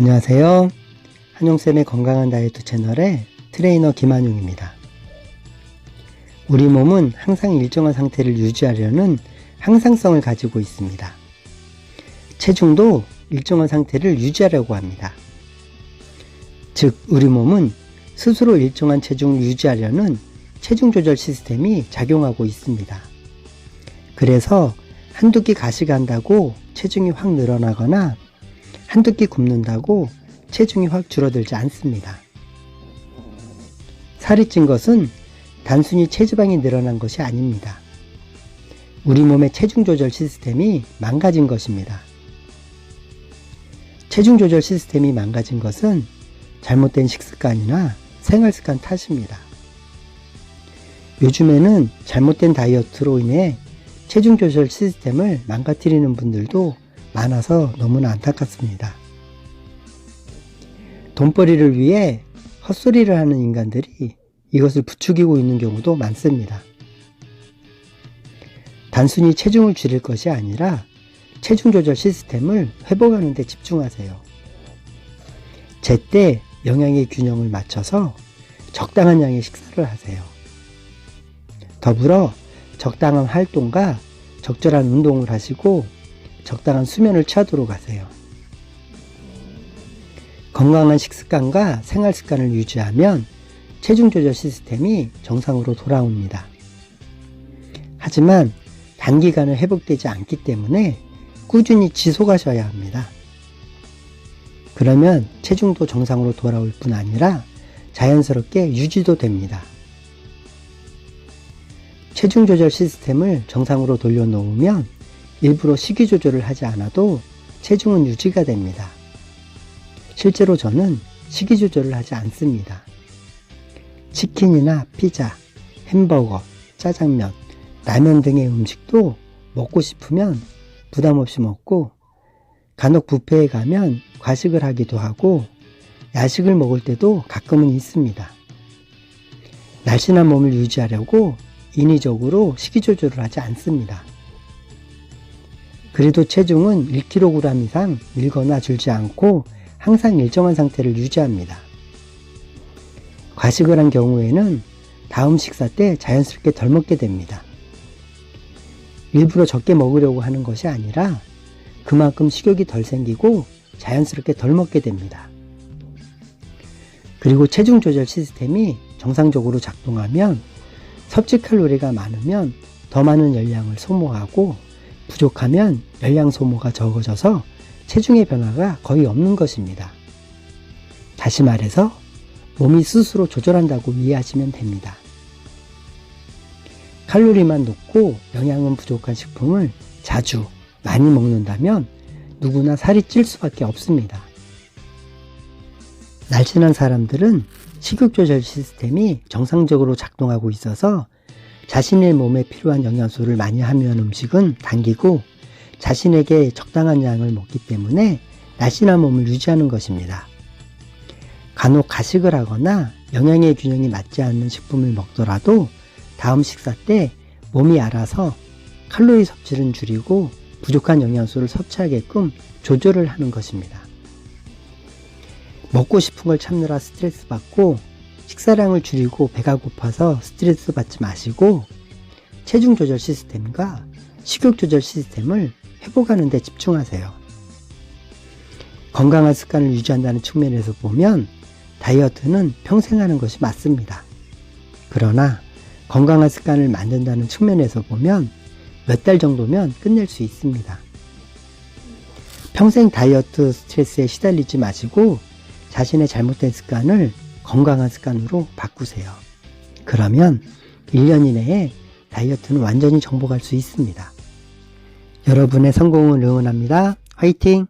안녕하세요. 한용쌤의 건강한 다이어트 채널의 트레이너 김한용입니다. 우리 몸은 항상 일정한 상태를 유지하려는 항상성을 가지고 있습니다. 체중도 일정한 상태를 유지하려고 합니다. 즉, 우리 몸은 스스로 일정한 체중을 유지하려는 체중 조절 시스템이 작용하고 있습니다. 그래서 한두 끼 가식한다고 체중이 확 늘어나거나 한두 끼 굶는다고 체중이 확 줄어들지 않습니다. 살이 찐 것은 단순히 체지방이 늘어난 것이 아닙니다. 우리 몸의 체중 조절 시스템이 망가진 것입니다. 체중 조절 시스템이 망가진 것은 잘못된 식습관이나 생활 습관 탓입니다. 요즘에는 잘못된 다이어트로 인해 체중 조절 시스템을 망가뜨리는 분들도 많아서 너무나 안타깝습니다. 돈벌이를 위해 헛소리를 하는 인간들이 이것을 부추기고 있는 경우도 많습니다. 단순히 체중을 줄일 것이 아니라 체중 조절 시스템을 회복하는 데 집중하세요. 제때 영양의 균형을 맞춰서 적당한 양의 식사를 하세요. 더불어 적당한 활동과 적절한 운동을 하시고 적당한 수면을 취하도록 하세요. 건강한 식습관과 생활 습관을 유지하면 체중 조절 시스템이 정상으로 돌아옵니다. 하지만 단기간에 회복되지 않기 때문에 꾸준히 지속하셔야 합니다. 그러면 체중도 정상으로 돌아올 뿐 아니라 자연스럽게 유지도 됩니다. 체중 조절 시스템을 정상으로 돌려놓으면 일부러 식이 조절을 하지 않아도 체중은 유지가 됩니다. 실제로 저는 식이 조절을 하지 않습니다. 치킨이나 피자, 햄버거, 짜장면, 라면 등의 음식도 먹고 싶으면 부담 없이 먹고 간혹 뷔페에 가면 과식을 하기도 하고 야식을 먹을 때도 가끔은 있습니다. 날씬한 몸을 유지하려고 인위적으로 식이 조절을 하지 않습니다. 그래도 체중은 1kg 이상 늘거나 줄지 않고 항상 일정한 상태를 유지합니다. 과식을 한 경우에는 다음 식사 때 자연스럽게 덜 먹게 됩니다. 일부러 적게 먹으려고 하는 것이 아니라 그만큼 식욕이 덜 생기고 자연스럽게 덜 먹게 됩니다. 그리고 체중 조절 시스템이 정상적으로 작동하면 섭취 칼로리가 많으면 더 많은 열량을 소모하고 부족하면 열량 소모가 적어져서 체중의 변화가 거의 없는 것입니다. 다시 말해서 몸이 스스로 조절한다고 이해하시면 됩니다. 칼로리만 높고 영양은 부족한 식품을 자주 많이 먹는다면 누구나 살이 찔 수밖에 없습니다. 날씬한 사람들은 식욕 조절 시스템이 정상적으로 작동하고 있어서 자신의 몸에 필요한 영양소를 많이 함유한 음식은 당기고 자신에게 적당한 양을 먹기 때문에 날씬한 몸을 유지하는 것입니다. 간혹 가식을 하거나 영양의 균형이 맞지 않는 식품을 먹더라도 다음 식사 때 몸이 알아서 칼로리 섭취를 줄이고 부족한 영양소를 섭취하게끔 조절을 하는 것입니다. 먹고 싶은 걸 참느라 스트레스 받고 식사량을 줄이고 배가 고파서 스트레스 받지 마시고 체중 조절 시스템과 식욕 조절 시스템을 회복하는 데 집중하세요. 건강한 습관을 유지한다는 측면에서 보면 다이어트는 평생 하는 것이 맞습니다. 그러나 건강한 습관을 만든다는 측면에서 보면 몇 달 정도면 끝낼 수 있습니다. 평생 다이어트 스트레스에 시달리지 마시고 자신의 잘못된 습관을 건강한 습관으로 바꾸세요. 그러면 1년 이내에 다이어트는 완전히 정복할 수 있습니다. 여러분의 성공을 응원합니다. 화이팅!